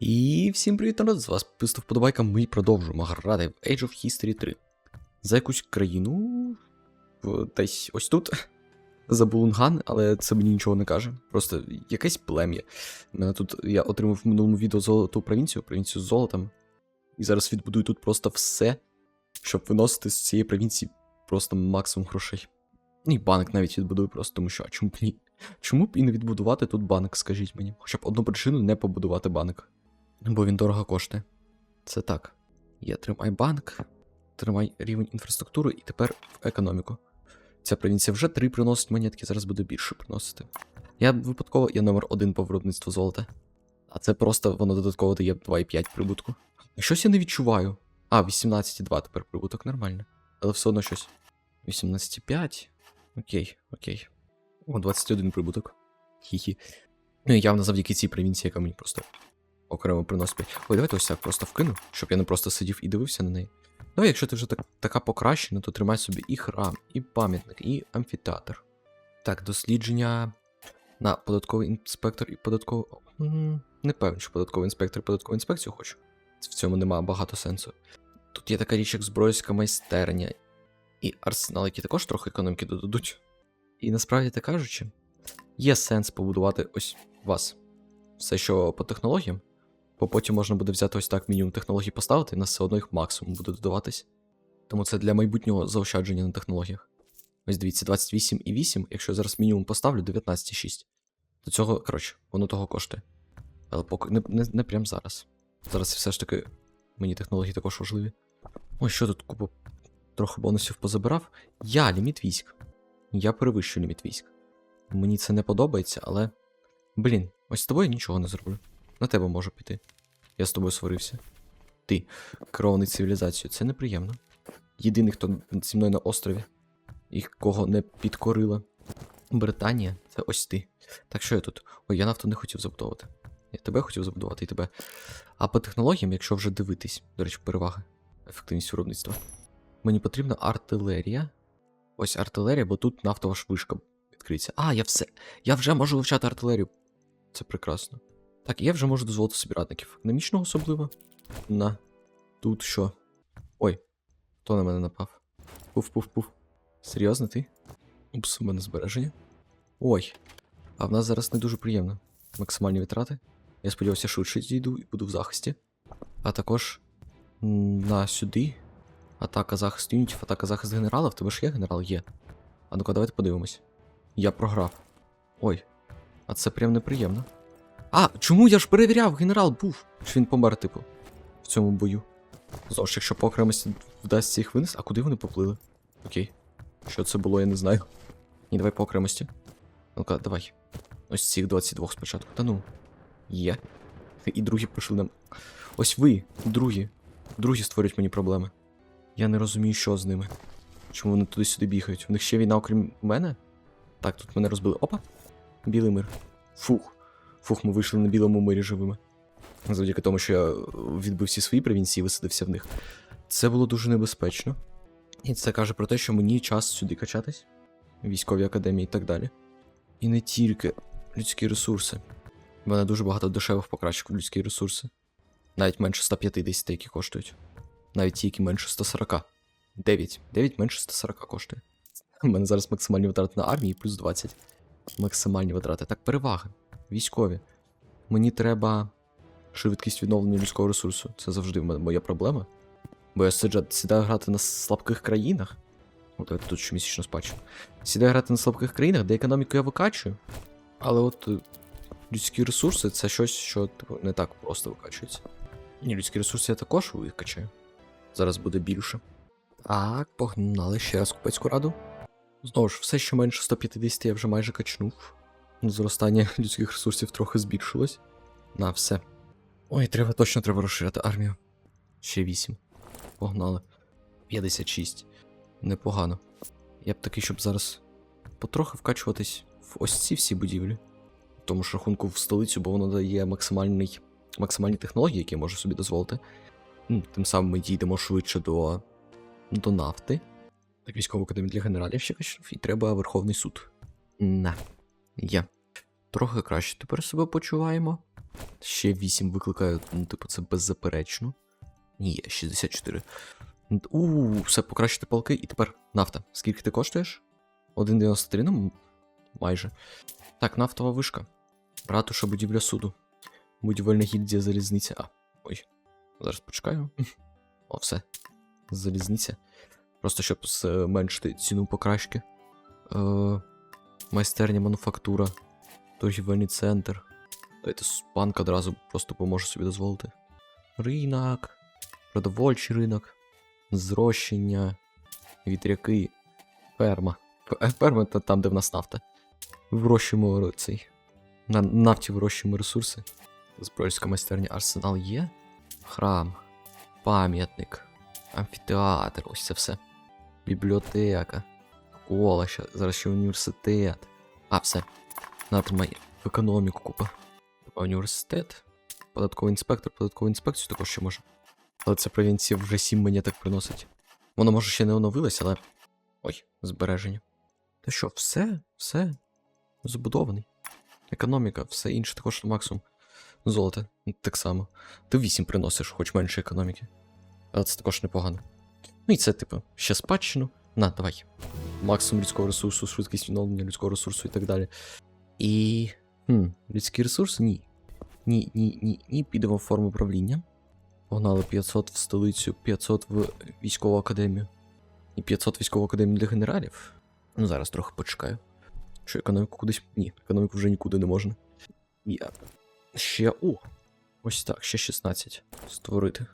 І всім привіт, народ! З вас писав вподобайка. Ми продовжуємо грати в Age of History 3. За якусь країну. Десь ось тут. За Булунган, але це мені нічого не каже. Просто якесь плем'я. Мене тут я отримав в минулому відео золоту провінцію, провінцію з золотом. І зараз відбудую тут просто все, щоб виносити з цієї провінції просто максимум грошей. Ну і банк навіть відбудую просто, тому що, а чому б ні? Чому б і не відбудувати тут банк, скажіть мені? Хоча б одну причину не побудувати банк. Бо він дорого коштує. Це так. Є тримай банк, тримай рівень інфраструктури і тепер в економіку. Ця провінція вже три приносить монетки, зараз буде більше приносити. Я випадково я номер один по виробництву золота. А це просто воно додатково дає 2,5 прибутку. Щось я не відчуваю. А, 18,2 тепер прибуток нормально. Але все одно щось. 18,5. Окей, окей. О, 21 прибуток. Хі-хі. Ну і явно завдяки цій провінції, яка мені просто окремо приносить Ой, давайте ось так просто вкину, щоб я не просто сидів і дивився на неї. Давай, якщо ти вже так, така покращена, то тримай собі і храм, і пам'ятник, і амфітеатр. Так, дослідження на податковий інспектор і податковий. Не певен, що податковий інспектор і податкову інспекцію хочу. В цьому немає багато сенсу. Тут є така річ, як збройська майстерня і арсенал, які також трохи економіки додадуть. І насправді так кажучи, є сенс побудувати ось вас. Все, що по технологіям, бо потім можна буде взяти ось так мінімум технологій поставити, і на все одно їх максимум буде додаватись. Тому це для майбутнього заощадження на технологіях. Ось дивіться, 28,8, якщо я зараз мінімум поставлю 19,6. До цього, коротше, воно того коштує. Але поки не, не, не прям зараз. Зараз все ж таки мені технології також важливі. Ой, що тут купа трохи бонусів позабирав. Я ліміт військ. Я перевищую ліміт військ. Мені це не подобається, але. Блін, ось з тобою я нічого не зроблю. На тебе можу піти. Я з тобою сварився. Ти, керований цивілізацією, це неприємно. Єдиний, хто зі мною на острові, і кого не підкорила Британія, це ось ти. Так що я тут? Ой, я нафту не хотів забудовувати. Я тебе хотів забудувати і тебе. А по технологіям, якщо вже дивитись, до речі, перевага, ефективність виробництва. Мені потрібна артилерія. Ось артилерія, бо тут нафтова ж вишка відкриється. А, я все. Я вже можу вивчати артилерію. Це прекрасно. Так, я вже можу дозволити собі радників. Економічного особливо. На. Тут що? Ой, хто на мене напав? Пуф-пуф-пуф. Серйозно ти? Упс, у мене збереження. Ой. А в нас зараз не дуже приємно. Максимальні витрати. Я сподівався, швидше зійду і буду в захисті. А також на сюди. Атака захист юнітів, атака захист генерала. В тебе ж є генерал? Є. А ну-ка, давайте подивимось. Я програв. Ой. А це прям неприємно. А, чому я ж перевіряв, генерал був? Чи він помер, типу, в цьому бою? Знову ж, якщо по окремості вдасться їх винести, а куди вони поплили? Окей. Що це було, я не знаю. Ні, давай по окремості. Ну-ка, давай. Ось цих 22 спочатку. Та ну. Є. І другі прийшли нам. Ось ви, другі. Другі створюють мені проблеми. Я не розумію, що з ними. Чому вони туди-сюди бігають? У них ще війна, окрім мене? Так, тут мене розбили. Опа. Білий мир. Фух. Фух, ми вийшли на білому мирі живими. Завдяки тому, що я відбив всі свої провінції і висадився в них. Це було дуже небезпечно. І це каже про те, що мені час сюди качатись, військові академії і так далі. І не тільки людські ресурси. У мене дуже багато дешевих покращок в людські ресурси. Навіть менше 150, які коштують. Навіть ті, які менше 140. 9. 9 менше 140 коштує. У мене зараз максимальні витрати на армії плюс 20. Максимальні витрати. Так, переваги. Військові. Мені треба швидкість відновлення людського ресурсу. Це завжди моя проблема. Бо я сиджу, сідаю грати на слабких країнах. От давайте тут щомісячно спадщину. Сідаю грати на слабких країнах, де економіку я викачую. Але от е, людські ресурси це щось, що не так просто викачується. Ні, людські ресурси я також викачаю. Зараз буде більше. Так, погнали ще раз купецьку раду. Знову ж, все, що менше 150 я вже майже качнув. Зростання людських ресурсів трохи збільшилось. На все. Ой, треба точно треба розширяти армію. Ще 8. Погнали. 56. Непогано. Я б такий, щоб зараз потрохи вкачуватись в ось ці всі будівлі. В тому ж рахунку в столицю, бо воно дає максимальний, максимальні технології, які я можу собі дозволити. Тим самим ми дійдемо швидше до, до нафти. Так, військову академію для генералів ще качнув, і треба Верховний суд. На. Є. Трохи краще тепер себе почуваємо. Ще 8 викликаю, ну, типу, це беззаперечно. Ні, 64. Н- У, все, покращити палки, і тепер нафта. Скільки ти коштуєш? 1,93, ну, майже. Так, нафтова вишка. Ратуша будівля суду. Будівельна гільдія залізниця. А, ой. Зараз почекаю. О, все. Залізниця. Просто щоб зменшити ціну покращки. Е, майстерня мануфактура. Торгівельний центр. Дайте с- банк одразу просто поможе собі дозволити. Ринок. Продовольчий ринок. Зрощення. Вітряки. Ферма. Е, Ферма це там, де в нас нафта. Вирощуємо цей. На нафті вирощуємо ресурси. Збройська майстерня арсенал є. Храм. Пам'ятник. Амфітеатр. Ось це все. Бібліотека. Школа, ще, зараз ще університет. А, все. Натримай в економіку купа. Університет. Податковий інспектор, податкову інспекцію також ще може. Але ця провінція вже 7 монеток приносить. Воно може ще не оновилось, але. Ой, збереження. Та що, все, все. Забудований. Економіка, все інше також на максимум. Золото, ну, так само. Ти 8 приносиш, хоч менше економіки. Але це також непогано. Ну і це, типу, ще спадщину. На, давай. Максимум людського ресурсу, швидкість відновлення людського ресурсу і так далі. І. Хм, людський ресурс? Ні. Ні, ні, ні, ні. Підемо в форму правління. Погнали 500 в столицю, 500 в військову академію. І 500 військову академію для генералів. Ну, зараз трохи почекаю. Що економіку кудись. Ні, економіку вже нікуди не можна. Я. Ще. О! Ось так, ще 16. Створити.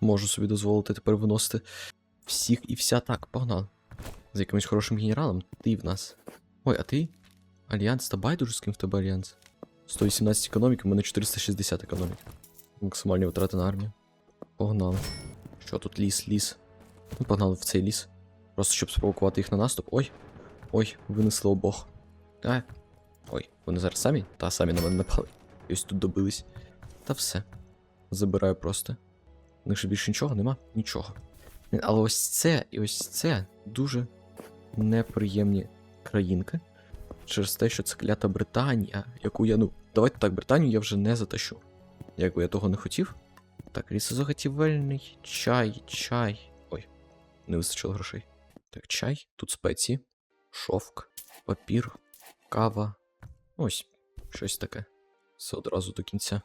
Можу собі дозволити тепер виносити всіх і вся так, погнали. За якимось хорошим генералом, ти в нас. Ой, а ти? Альянс та байдуже з ким в тебе альянс? 118 економіки, у мене 460 економіки. Максимальні витрати на армію. Погнали. Що тут ліс, ліс? Ну, погнали в цей ліс. Просто щоб спровокувати їх на наступ. Ой. Ой, винесли обох. А. Ой, вони зараз самі? Та самі на мене напали. І ось тут добились. Та все. Забираю просто. У них же більше нічого нема? Нічого. Але ось це і ось це дуже неприємні країнки. Через те, що це клята Британія, яку я, ну, давайте так, Британію я вже не затащу. Якби я того не хотів. Так, лісозаготівельний, чай, чай. Ой, не вистачило грошей. Так, чай, тут спеції, шовк, папір, кава. Ось, щось таке. Все одразу до кінця.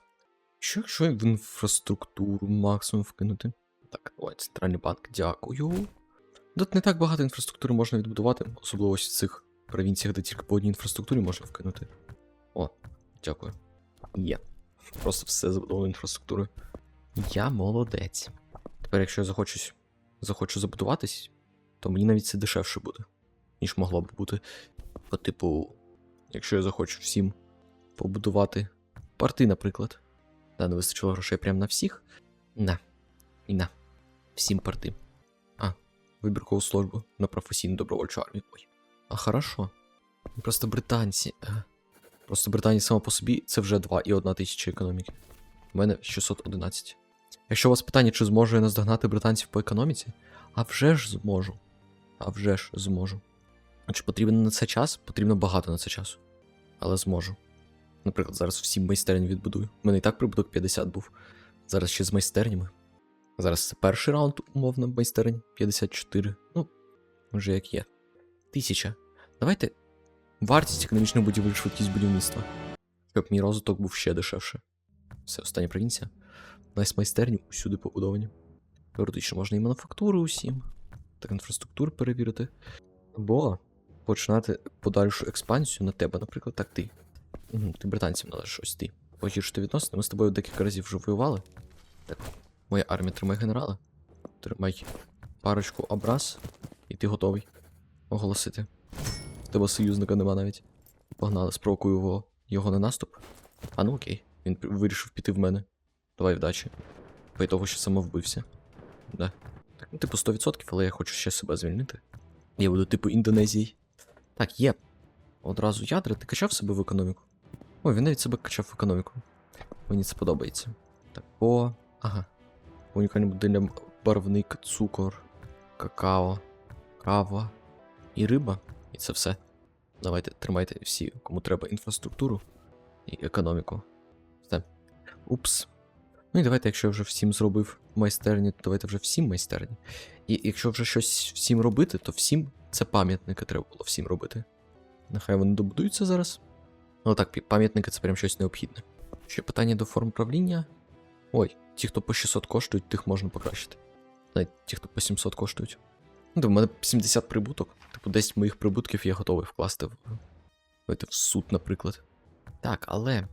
Що якщо в інфраструктуру максимум вкинути? Так, ой, центральний банк, дякую. Тут не так багато інфраструктури можна відбудувати, особливо в цих провінціях, де тільки по одній інфраструктурі можна вкинути. О, дякую. Є. Просто все забудовано інфраструктурою. Я молодець. Тепер, якщо я захочу, захочу забудуватись, то мені навіть це дешевше буде, ніж могло б бути. По типу, якщо я захочу всім побудувати порти, наприклад. Да, не вистачило грошей прямо на всіх. На. І на. Всім порти. Вибіркову службу на професійну добровольчу армію. Ой. А хорошо. Просто британці. е, Просто Британія сама по собі це вже 2 і 1 тисяча економіки. У мене 611. Якщо у вас питання, чи зможу я наздогнати британців по економіці, а вже ж зможу. А вже ж зможу. Чи потрібен на це час? Потрібно багато на це часу. Але зможу. Наприклад, зараз всі майстерні відбудую. У мене і так прибуток 50 був. Зараз ще з майстернями. Зараз це перший раунд, умовно, майстерень 54. Ну, вже як є. Тисяча. Давайте вартість економічних будівель, швидкість будівництва. Щоб мій розвиток був ще дешевше. Все, остання провінція. Найс майстерні усюди побудовані. Теоретично можна і мануфактури усім. Так інфраструктуру перевірити. Або починати подальшу експансію на тебе, наприклад, так ти. Ти британцям належиш, ось ти. Погіршити відносини. Ми з тобою декілька разів вже воювали. Так, моя армія тримай генерала. Тримай парочку образ, і ти готовий оголосити. Тебе союзника нема навіть. Погнали, спровокую його, його на наступ. А ну окей, він вирішив піти в мене. Давай вдачі. По того, що самовбився. Да. Так, ну, типу 100%, але я хочу ще себе звільнити. Я буду типу Індонезії. Так, є. Одразу ядра, ти качав себе в економіку? Ой, він навіть себе качав в економіку. Мені це подобається. Так, по. Ага. Унікальний будинок барвник, цукор, какао, кава і риба. І це все. Давайте тримайте всі, кому треба інфраструктуру і економіку. Все. Упс. Ну і давайте, якщо я вже всім зробив майстерні, то давайте вже всім майстерні. І якщо вже щось всім робити, то всім це пам'ятники треба було всім робити. Нехай вони добудуються зараз. Ну так, пам'ятники це прям щось необхідне. Ще питання до форм правління. Ой, ті, хто по 600 коштують, тих можна покращити. Навіть ті, хто по 700 коштують. Ну, то в мене 70 прибуток. Типу, 10 моїх прибутків я готовий вкласти в. В суд, наприклад. Так, але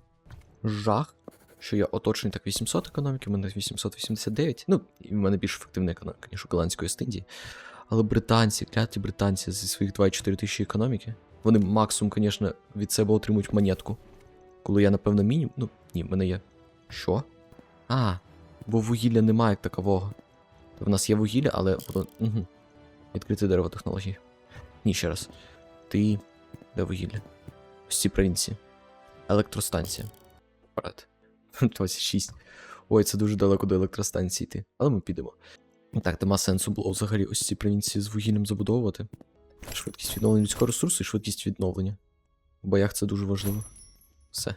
жах, що я оточений так 800 економіки, в мене 889. Ну, і в мене більш ефективна економіка, ніж у Голландської Остіндії. Але британці, кляті британці зі своїх 2,4 тисячі економіки, вони максимум, звісно, від себе отримують монетку. Коли я, напевно, мінімум. Ну, ні, в мене є. Що? А, бо вугілля немає як такового. В нас є вугілля, але. Угу. Відкрите дерево технологій. Ні, ще раз. Ти. Де вугілля? Ось ці провінції. Електростанція. Вперед. 26. Ой, це дуже далеко до електростанції йти. Але ми підемо. Так, нема сенсу було взагалі ось ці провінції з вугіллям забудовувати. Швидкість відновлення людського ресурсу і швидкість відновлення. В боях це дуже важливо. Все.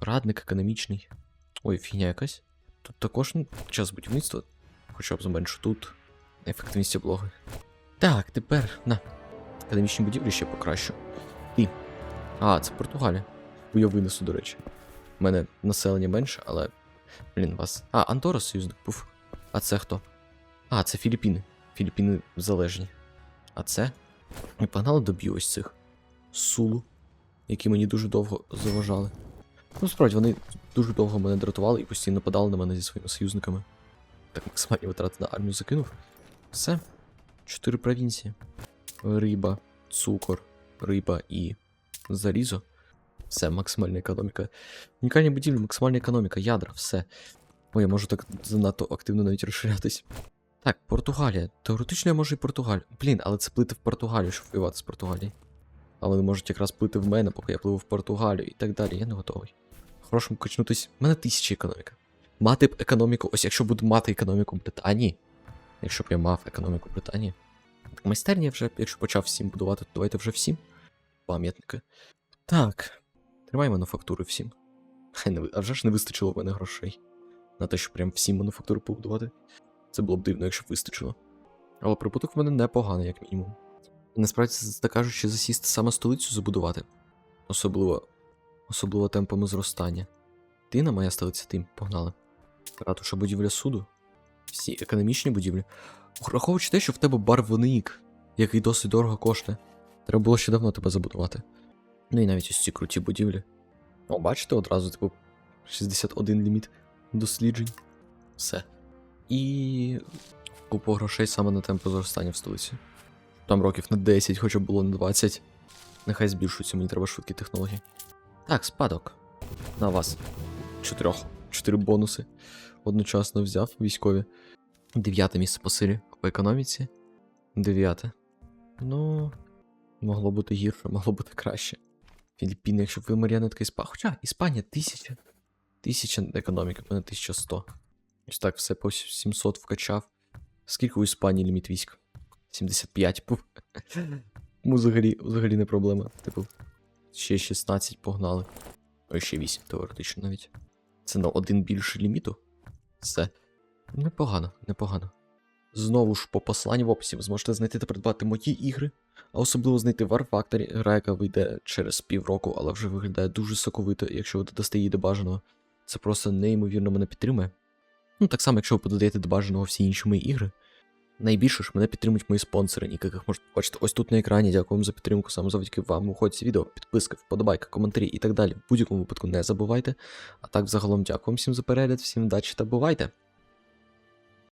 Радник економічний. Ой, фігня якась. Тут також ну, час будівництва. Хоча б зменшу тут. Ефективність облоги. Так, тепер на. Академічні будівлі ще покращу. І. А, це Португалія. Я винесу, до речі. У мене населення менше, але. Блін, вас. А, Андора союзник був. А це хто? А, це Філіппіни. Філіппіни залежні. А це? Ми погнали доб'ю ось цих. Сулу, які мені дуже довго заважали. Ну, справді, вони дуже довго мене дратували і постійно нападали на мене зі своїми союзниками. Так, максимальні витрати на армію закинув. Все. Чотири провінції. Риба, цукор, риба і залізо. Все, максимальна економіка. Унікальні будівлі, максимальна економіка, ядра, все. Ой, я можу так занадто активно навіть розширятись. Так, Португалія. Теоретично я можу і Португалію. Блін, але це плити в Португалію, щоб воювати з Португалією. А вони можуть якраз плити в мене, поки я пливу в Португалію і так далі. Я не готовий. Хорошому качнутись. У мене тисяча економіка. Мати б економіку, ось якщо буду мати економіку Британії. Якщо б я мав економіку Британії. Так, майстерні я вже, якщо почав всім будувати, то давайте вже всім. Пам'ятники. Так. Тримай мануфактури всім. А вже ж не вистачило в мене грошей. На те, щоб прям всі мануфактури побудувати. Це було б дивно, якщо б вистачило. Але прибуток в мене непоганий, як мінімум. Насправді, це кажучи, засісти саме столицю забудувати. Особливо. Особливо темпами зростання. Тина, моя столиця, тим, погнали. Ратуша будівля суду. Всі економічні будівлі. Враховуючи те, що в тебе барвник, який досить дорого коштує. Треба було ще давно тебе забудувати. Ну і навіть ось ці круті будівлі. О, бачите, одразу, типу, 61 ліміт досліджень. Все. І купу грошей саме на темпу зростання в столиці. Там років на 10, хоча б було на 20. Нехай збільшуються, мені треба швидкі технології. Так, спадок. На вас. Чотирьох. Чотири бонуси. Одночасно взяв військові. Дев'яте місце по силі по економіці. Дев'яте. Ну. Могло бути гірше, могло бути краще. Філіппіни, якщо б ви маріонетка Іспанія. Хоча Іспанія тисяча. Тисяча економіки, в мене 1100. Ось так все по 700 вкачав. Скільки у Іспанії ліміт військ? 75. Пух. Взагалі, взагалі не проблема. Типу, ще 16 погнали. Ой, ще 8, теоретично навіть. Це на один більше ліміту. Все. Непогано, непогано. Знову ж по посланню в описі ви зможете знайти та придбати мої ігри, а особливо знайти War Factory, гра, яка вийде через півроку, але вже виглядає дуже соковито, якщо ви додасте її до бажаного. Це просто неймовірно мене підтримує. Ну, так само, якщо ви подаєте до бажаного всі інші мої ігри. Найбільше ж мене підтримують мої спонсори, яких можете бачити ось тут на екрані. Дякую вам за підтримку. Саме завдяки вам виходять ці відео, підписка, вподобайка, коментарі і так далі. В будь-якому випадку не забувайте. А так, взагалом, дякую всім за перегляд, всім удачі та бувайте!